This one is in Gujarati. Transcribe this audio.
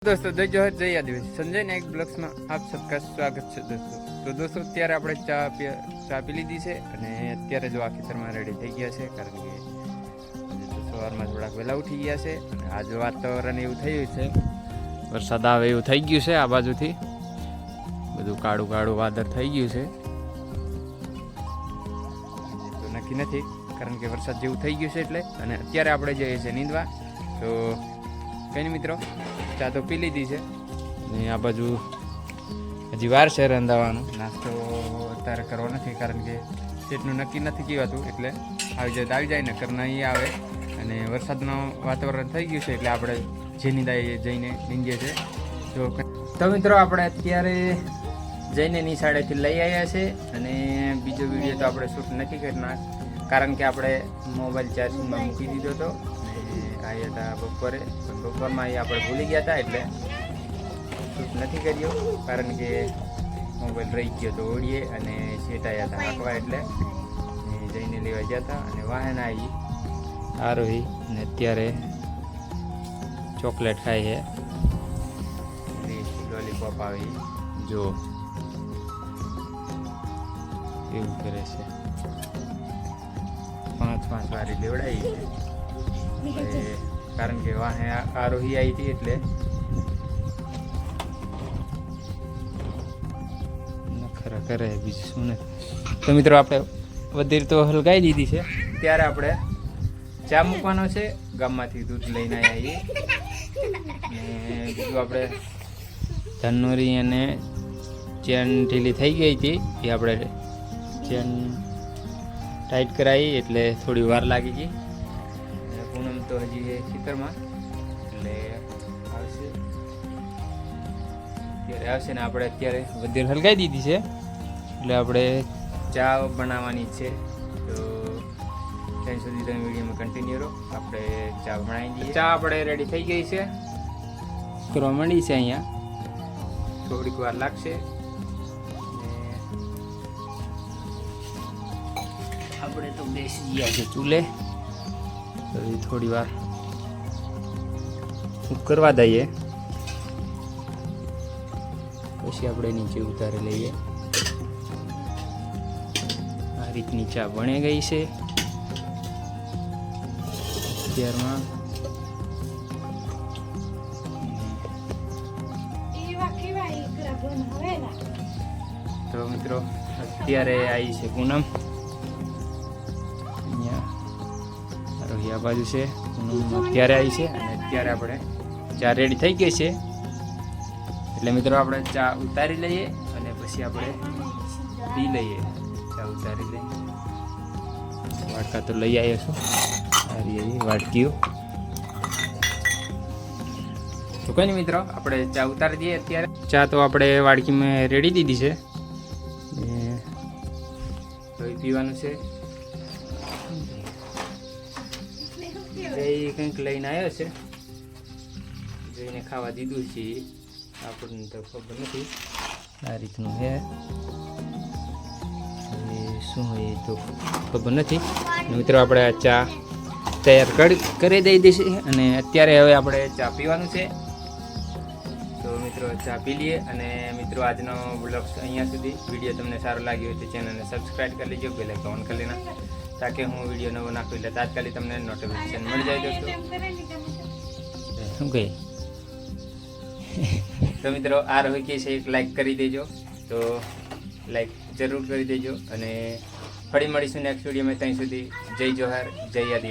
દોસ્તો, જય જોહર, જય આદિવાસી. સંજય નાયક બ્લોક્સમાં આપ સબકા સ્વાગત છે દોસ્તો. તો દોસ્તો, અત્યારે આપણે ચા ચા પી લીધી છે અને અત્યારે જો આ ખેતરમાં રેડી થઈ ગયા છે, કારણ કે આજે સવારમાં થોડાક વહેલા ઉઠી ગયા છે અને આજ વાતાવરણ એવું થયું છે. વરસાદ આવે એવું થઈ ગયું છે આ બાજુથી. બધું કાળું કાળું વાદળ થઈ ગયું છે. તો નક્કી નથી, કારણ કે વરસાદ જેવું થઈ ગયું છે એટલે. અને અત્યારે આપણે જઈએ છીએ નીંદવા. તો કંઈ નહીં મિત્રો ચા તો પી લીધી છે. ને આ બાજુ હજી વાર છે રંધાવાનું. નાસ્તો અત્યારે કરવો નથી કારણ કે સીટનું નક્કી નથી કહેવાતું એટલે આવી જાય આવી જાય ને કરના અહીં આવે. અને વરસાદનું વાતાવરણ થઈ ગયું છે એટલે આપણે જેની દાએ જઈને નીંદીએ છીએ તો તો મિત્રો આપણે અત્યારે જઈને નિશાળેથી લઈ આવ્યા છે અને બીજો વીડિયો તો આપણે શૂટ નથી કરનાર કારણ કે આપણે મોબાઈલ ચાર્જિંગમાં મૂકી દીધો હતો આવ્યા હતા બપોરે. પણ બપોરમાં અહીં આપણે ભૂલી ગયા હતા એટલે શૂટ નથી કર્યો. કારણ કે મોબાઈલ રહી ગયો તો ઓળીએ અને આવ્યા હતા હાંકવા એટલે જઈને લેવા ગયા હતા અને વાહન આવી. આરોહી અને અત્યારે ચોકલેટ ખાય છે લોલીપોપ આવી જો. એવું કરે છે. પાંચ પાંચ વારી લેવડાવી કારણ કે વાહે આરોહી આવી હતી એટલે. ખરા કરે, બીજું શું ને. તો મિત્રો આપણે વધીર તો હલગાઈ દીધી છે. ત્યારે આપણે ચા મૂકવાનો છે. ગામમાંથી દૂધ લઈને આવી ને બીજું આપણે ધનુરી અને ચેન ઢીલી થઈ ગઈ હતી. એ આપણે ચેન ટાઈટ કરાવી એટલે થોડી વાર લાગી ગઈ. પૂનમ તો હજી એ ખેતરમાં. એટલે આવશે. અત્યારે આવશે ને આપણે અત્યારે વધેર હલકાવી દીધી છે. એટલે આપણે ચા બનાવવાની છે. તો ત્યાં સુધી તમે વિડીયોમાં કન્ટિન્યુ રહો. આપણે ચા બનાવી દઈએ. ચા આપણે રેડી થઈ ગઈ છે. કરવા માંડી છે અહીંયા. થોડીક વાર લાગશે. આપણે તો બેસી ગયા છે ચૂલે. તો થોડી વાર કરવા દઈએ. પછી આપણે નીચે ઉતારી લઈએ. આ રીતની ચા બની ગઈ છે. અત્યારમાં. તો મિત્રો અત્યારે આવી છે પૂનમ. આ બાજુ છે. અત્યારે આવી છે અને અત્યારે આપણે ચા રેડી થઈ ગઈ છે. એટલે મિત્રો આપણે ચા ઉતારી લઈએ અને પછી આપણે પી લઈએ. ચા ઉતારી લઈએ. વાટકા તો લઈ આવીએ છું. સારી એવી વાટકીઓ તો કોઈ મિત્રો, આપણે ચા ઉતારી દઈએ અત્યારે. ચા તો આપણે વાડકી મેં રેડી દીધી છે. પીવાનું છે. જય કંઈક લઈને આવ્યો છે. જઈને ખાવા દીધું છે આપણને તો ખબર નથી. આ રીતનું છે. શું હોય એ તો ખબર નથી. મિત્રો, આપણે ચા તૈયાર કરી કરી દઈ દઈશું અને અત્યારે હવે આપણે ચા પીવાનું છે. તો મિત્રો, ચા પી લઈએ. અને મિત્રો, આજનો બ્લોગ અહીંયા સુધી. વીડિયો તમને સારો લાગ્યો હોય તો ચેનલને સબસ્ક્રાઈબ કરી લેજો. બેલ આઇકન કરી લેના તાકે હું વીડિયો નવો નાખું એટલે તાત્કાલિક તમને નોટિફિકેશન મળી જાય દોસ્તો. શું કહે? તો મિત્રો આ રોહિત છે એક લાઈક કરી દેજો. તો લાઈક જરૂર કરી દેજો અને ફરી મળીશું નેક્સ્ટ વિડીયોમાં ત્યાં સુધી. જય જોહાર જય આદિવાસી.